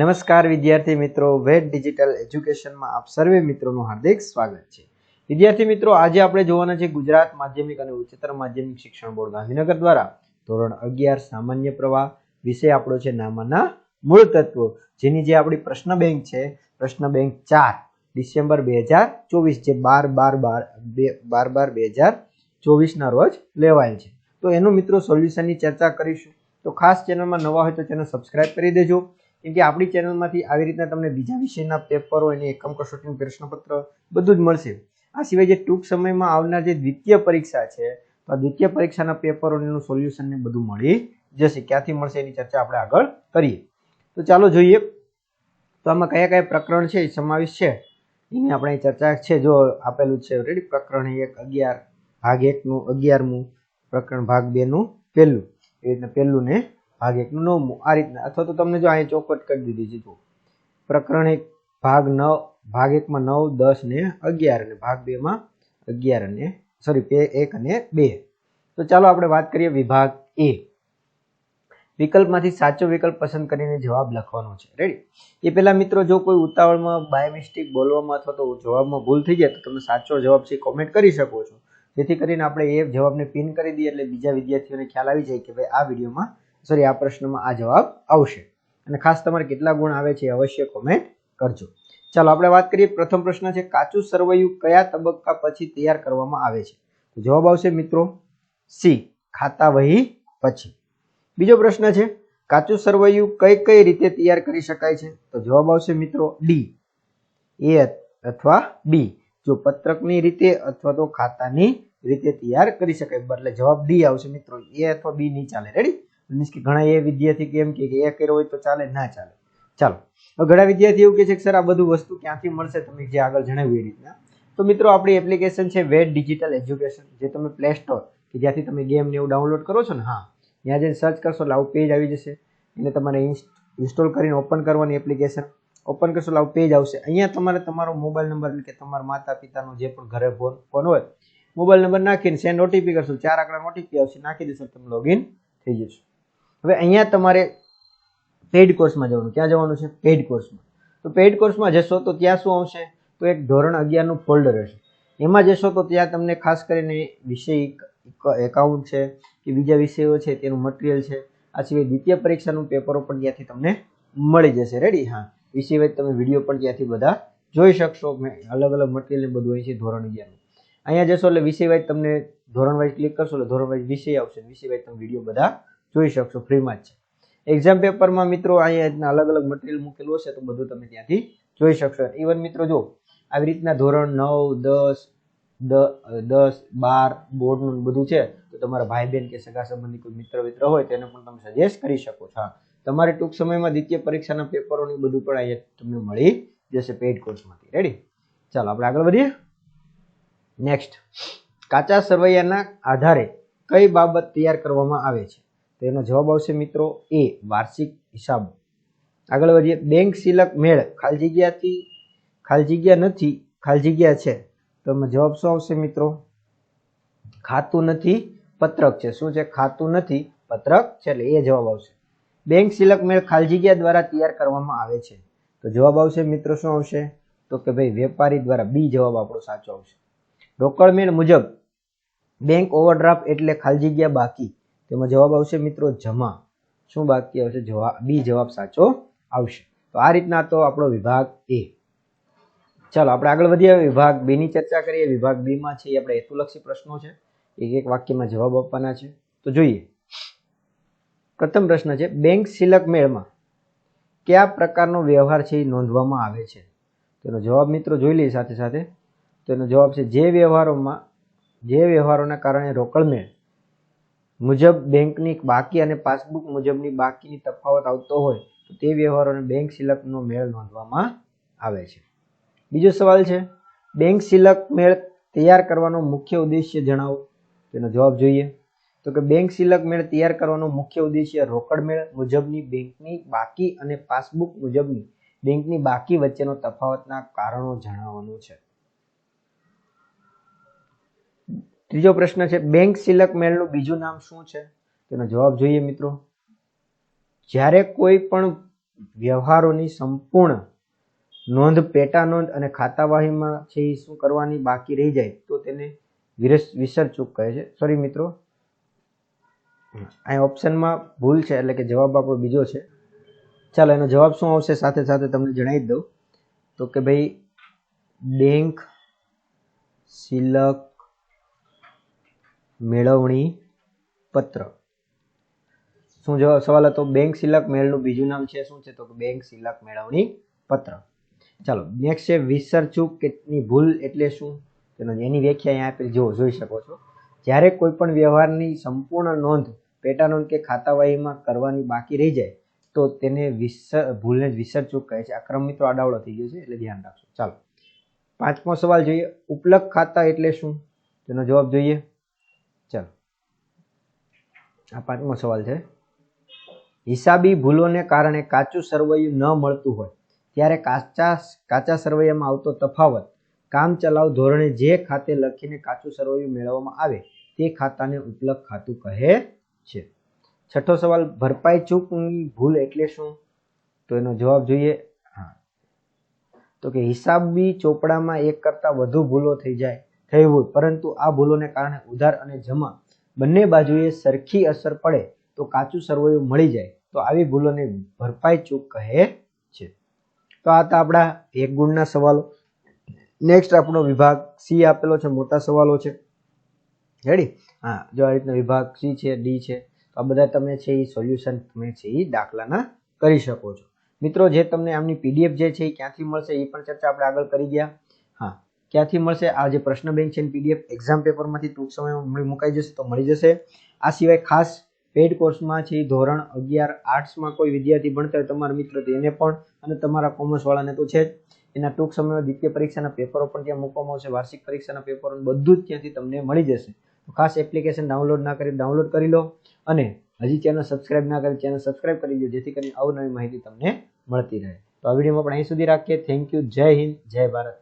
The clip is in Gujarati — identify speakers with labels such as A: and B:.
A: નમસ્કાર વિદ્યાર્થી મિત્રો વેટ ડિજિટલ એજ્યુકેશનમાં આપ સર્વે મિત્રોનું હાર્દિક સ્વાગત છે વિદ્યાર્થી મિત્રો આજે આપણે જોવાના છે ગુજરાત માધ્યમિક અને ઉચ્ચતર માધ્યમિક શિક્ષણ બોર્ડ ગાંધીનગર દ્વારા ધોરણ અગિયાર સામાન્ય પ્રવાહ વિષય આપણો છે નામાના મૂળ તત્વો જેની જે આપણી પ્રશ્ન બેંક છે પ્રશ્ન બેંક ચાર ડિસેમ્બર બે હજાર ચોવીસ જે બાર બાર બાર બે બાર બાર બે હજાર ચોવીસના રોજ લેવાયેલ છે તો એનું મિત્રો સોલ્યુશનની ચર્ચા કરીશું તો ખાસ ચેનલમાં નવા હોય તો ચેનલ સબસ્ક્રાઇબ કરી દેજો કેમ કે આપણી ચેનલમાંથી આવી રીતના તમને બીજા વિષયના પેપરો અને એકમ કસોટીનું પ્રશ્નપત્ર બધું જ મળશે આ સિવાય જે ટૂંક સમયમાં આવનાર જે દ્વિતીય પરીક્ષા છે તો આ દ્વિતીય પરીક્ષાના એનું સોલ્યુશન ને બધું મળી જશે ક્યાંથી મળશે એની ચર્ચા આપણે આગળ કરીએ તો ચાલો જોઈએ તો આમાં કયા કયા પ્રકરણ છે એ સમાવેશ છે એની આપણે ચર્ચા છે જો આપેલું છે ઓલરેડી પ્રકરણ એક અગિયાર ભાગ એકનું અગિયારમું પ્રકરણ ભાગ બેનું પહેલું એ રીતના પહેલું ને ભાગ એકનું નવમું આ રીતના અથવા તો તમને જો અહીં ચોખવટ કરી દીધી છે જુઓ પ્રકરણ એક ભાગ નવ ભાગ એકમાં નવ દસ ને અગિયાર અને ભાગ બેમાં અગિયાર અને સોરી પે એક અને બે તો ચાલો આપણે વાત કરીએ વિભાગ એ વિકલ્પમાંથી સાચો વિકલ્પ પસંદ કરીને જવાબ લખવાનો છે રેડી એ પેલા મિત્રો જો કોઈ ઉતાવળમાં બાય મિસ્ટેક બોલવામાં અથવા તો જવાબમાં ભૂલ થઈ જાય તો તમે સાચો જવાબ છે કોમેન્ટ કરી શકો છો જેથી કરીને આપણે એ જવાબને પિન કરી દઈએ એટલે બીજા વિદ્યાર્થીઓને ખ્યાલ આવી જાય કે ભાઈ આ વિડીયોમાં સોરી આ પ્રશ્નમાં આ જવાબ આવશે અને ખાસ તમારે કેટલા ગુણ આવે છે અવશ્ય કોમેન્ટ કરજો ચાલો આપણે વાત કરીએ પ્રથમ પ્રશ્ન છે કાચું સર્વયુ કયા તબક્કા પછી તૈયાર કરવામાં આવે છે તો જવાબ આવશે મિત્રો સી ખાતા વહી પછી બીજો પ્રશ્ન છે કાચું સર્વયુ કઈ કઈ રીતે તૈયાર કરી શકાય છે તો જવાબ આવશે મિત્રો ડી એ અથવા બી જો પત્રકની રીતે અથવા તો ખાતાની રીતે તૈયાર કરી શકાય બદલે જવાબ ડી આવશે મિત્રો એ અથવા બી નહીં ચાલે રેડી મીન્સ કે ઘણા એ વિદ્યાર્થી કે કે એ કર્યો હોય તો ચાલે ના ચાલે ચાલો ઘણા વિદ્યાર્થી એવું કહે છે કે સર આ બધું વસ્તુ ક્યાંથી મળશે તમે જે આગળ જણાવ્યું એ રીતના તો મિત્રો આપણી એપ્લિકેશન છે વેટ ડિજિટલ એજ્યુકેશન જે તમે પ્લે સ્ટોર કે જ્યાંથી તમે ગેમ ને એવું ડાઉનલોડ કરો છો ને હા ત્યાં જઈને સર્ચ કરશો લાવ પેજ આવી જશે એને તમારે ઇન્સ્ટોલ કરીને ઓપન કરવાની એપ્લિકેશન ઓપન કરશો લાવ પેજ આવશે અહીંયા તમારે તમારો મોબાઈલ નંબર એટલે કે તમારા માતા પિતાનો જે પણ ઘરે ફોન ફોન હોય મોબાઈલ નંબર નાખીને સેન્ડ ઓટીપી કરશો ચાર આંકડા ઓટીપી આવશે નાખી દેશો તમે લોગિન થઈ જશો હવે અહીંયા તમારે પેઇડ કોર્સમાં જવાનું ક્યાં જવાનું છે પેઇડ કોર્સમાં તો પેઇડ કોર્સમાં જશો તો ત્યાં શું આવશે તો એક ધોરણ અગિયારનું ફોલ્ડર હશે એમાં જશો તો ત્યાં તમને ખાસ કરીને વિષય એકાઉન્ટ છે કે બીજા વિષયો છે તેનું મટીરિયલ છે આ સિવાય દ્વિતીય પરીક્ષાનું પેપરો પણ ત્યાંથી તમને મળી જશે રેડી હા એ સિવાય તમે વિડીયો પણ ત્યાંથી બધા જોઈ શકશો અલગ અલગ મટીરિયલ બધું હોય છે ધોરણ અગિયારનું અહીંયા જશો એટલે વિષય વાઇઝ તમને ધોરણ વાઇઝ ક્લિક કરશો એટલે ધોરણ વાઇઝ વિષય આવશે વિષય વાઇઝ તમે વિડીયો બધા જોઈ શકશો ફ્રીમાં જ છે એક્ઝામ પેપરમાં મિત્રો અહીંયા અલગ અલગ મટીરિયલ મૂકેલું હશે તો બધું તમે ત્યાંથી જોઈ શકશો ઇવન મિત્રો જો આવી રીતના ધોરણ નવ દસ દસ બાર બોર્ડનું બધું છે તો તમારા ભાઈ બહેન કે સગા સંબંધી કોઈ મિત્ર મિત્ર હોય તેને પણ તમે સજેસ્ટ કરી શકો છો તમારે ટૂંક સમયમાં દ્વિતીય પરીક્ષાના પેપરોની બધું પણ અહીંયા તમને મળી જશે પેઇડ કોર્સમાંથી રેડી ચાલો આપણે આગળ વધીએ નેક્સ્ટ કાચા સરવૈયાના આધારે કઈ બાબત તૈયાર કરવામાં આવે છે તો એનો જવાબ આવશે મિત્રો એ વાર્ષિક હિસાબો આગળ વધીએ બેંક સિલક મેળ ખાલી જગ્યાથી ખાલી જગ્યા નથી ખાલી જગ્યા છે તો એમાં જવાબ શું આવશે મિત્રો ખાતું નથી પત્રક છે શું છે ખાતું નથી પત્રક છે એટલે એ જવાબ આવશે બેંક સિલક મેળ ખાલી જગ્યા દ્વારા તૈયાર કરવામાં આવે છે તો જવાબ આવશે મિત્રો શું આવશે તો કે ભાઈ વેપારી દ્વારા બી જવાબ આપણો સાચો આવશે રોકડ મેળ મુજબ બેંક ઓવરડ્રાફ્ટ એટલે ખાલી જગ્યા બાકી તેમાં જવાબ આવશે મિત્રો જમા શું બાકી આવશે જવાબ બી જવાબ સાચો આવશે તો આ રીતના તો આપણો વિભાગ એ ચાલો આપણે આગળ વધીએ વિભાગ બી ની ચર્ચા કરીએ વિભાગ બી માં છે એ આપણે હેતુલક્ષી પ્રશ્નો છે એક એક વાક્યમાં જવાબ આપવાના છે તો જોઈએ પ્રથમ પ્રશ્ન છે બેંક સિલક મેળમાં કયા પ્રકારનો વ્યવહાર છે એ નોંધવામાં આવે છે તેનો જવાબ મિત્રો જોઈ લઈએ સાથે સાથે તેનો જવાબ છે જે વ્યવહારોમાં જે વ્યવહારોના કારણે રોકડ મેળ મુજબ બેંકની બાકી અને પાસબુક મુજબની બાકીની તફાવત આવતો હોય તો તે વ્યવહારોને બેંક સિલકનો મેળ નોંધવામાં આવે છે બીજો સવાલ છે બેંક સિલક મેળ તૈયાર કરવાનો મુખ્ય ઉદ્દેશ્ય જણાવો તેનો જવાબ જોઈએ તો કે બેંક સિલક મેળ તૈયાર કરવાનો મુખ્ય ઉદ્દેશ્ય રોકડ મેળ મુજબની બેંકની બાકી અને પાસબુક મુજબની બેંકની બાકી વચ્ચેનો તફાવતના કારણો જણાવવાનું છે ત્રીજો પ્રશ્ન છે બેંક સિલક મેલનું બીજું નામ શું છે તેનો જવાબ જોઈએ મિત્રો જ્યારે કોઈ પણ વ્યવહારોની સંપૂર્ણ નોંધ પેટા નોંધ અને ખાતાવાહીમાં છે એ શું કરવાની બાકી રહી જાય તો તેને વિસર ચૂક કહે છે સોરી મિત્રો અહીં ઓપ્શનમાં ભૂલ છે એટલે કે જવાબ આપણો બીજો છે ચાલો એનો જવાબ શું આવશે સાથે સાથે તમને જણાવી દઉં તો કે ભાઈ બેંક સિલક મેળવણી પત્ર શું જવાબ સવાલ હતો બેંક સિલક મેળનું બીજું નામ છે શું છે તો બેંક સિલક મેળવણી પત્ર ચાલો નેક્સ્ટ છે વિસર્ચુક કેટલી ભૂલ એટલે શું તેનો એની વ્યાખ્યા અહીંયા આપેલી જો જોઈ શકો છો જ્યારે કોઈપણ વ્યવહારની સંપૂર્ણ નોંધ પેટા નોંધ કે ખાતાવાહીમાં કરવાની બાકી રહી જાય તો તેને વિસર ભૂલને જ વિસર્ચુક કહે છે આ ક્રમ મિત્રો આડાવડો થઈ ગયો છે એટલે ધ્યાન રાખશો ચાલો પાંચમો સવાલ જોઈએ ઉપલબ્ધ ખાતા એટલે શું તેનો જવાબ જોઈએ ચાલો આ પાંચમો સવાલ છે હિસાબી ભૂલોને કારણે કાચું સરવૈયું ન મળતું હોય ત્યારે કાચા કાચા સરવૈયામાં આવતો તફાવત કામચલાઉ ધોરણે જે ખાતે લખીને કાચું સરવૈયું મેળવવામાં આવે તે ખાતાને ઉપલબ્ધ ખાતું કહે છે છઠ્ઠો સવાલ ભરપાઈ ચૂકની ભૂલ એટલે શું તો એનો જવાબ જોઈએ હા તો કે હિસાબી ચોપડામાં એક કરતા વધુ ભૂલો થઈ જાય થયું હોય પરંતુ આ ભૂલોને કારણે ઉધાર અને જમા બંને બાજુએ સરખી અસર પડે તો કાચું સરવૈયું મળી જાય તો આવી ભૂલોને ભરપાઈ ચૂક કહે છે તો આ તો આપણા એક ગુણના સવાલો નેક્સ્ટ આપણો વિભાગ સી આપેલો છે મોટા સવાલો છે રેડી હા જો આ રીતના વિભાગ સી છે ડી છે તો આ બધા તમે છે એ સોલ્યુશન તમે છે એ દાખલાના કરી શકો છો મિત્રો જે તમને આમની પીડીએફ જે છે એ ક્યાંથી મળશે એ પણ ચર્ચા આપણે આગળ કરી ગયા હા ક્યાંથી મળશે આ જે પ્રશ્ન બેંક છે પીડીએફ એક્ઝામ પેપરમાંથી ટૂંક સમયમાં મુકાઈ જશે તો મળી જશે આ સિવાય ખાસ પેઇડ કોર્સમાં છે ધોરણ અગિયાર આર્ટ્સમાં કોઈ વિદ્યાર્થી ભણતા હોય તમારા મિત્ર તેને પણ અને તમારા કોમર્સવાળાને તો છે જ એના ટૂંક સમયમાં દ્વિતીય પરીક્ષાના પેપરો પણ ત્યાં મૂકવામાં આવશે વાર્ષિક પરીક્ષાના પેપરો બધું જ ત્યાંથી તમને મળી જશે તો ખાસ એપ્લિકેશન ડાઉનલોડ ના કરી ડાઉનલોડ કરી લો અને હજી ચેનલ સબસ્ક્રાઇબ ના કરી ચેનલ સબસ્ક્રાઇબ કરી દો જેથી કરીને અવનવી માહિતી તમને મળતી રહે તો આ વિડીયોમાં પણ અહીં સુધી રાખીએ થેન્ક યુ જય હિન્દ જય ભારત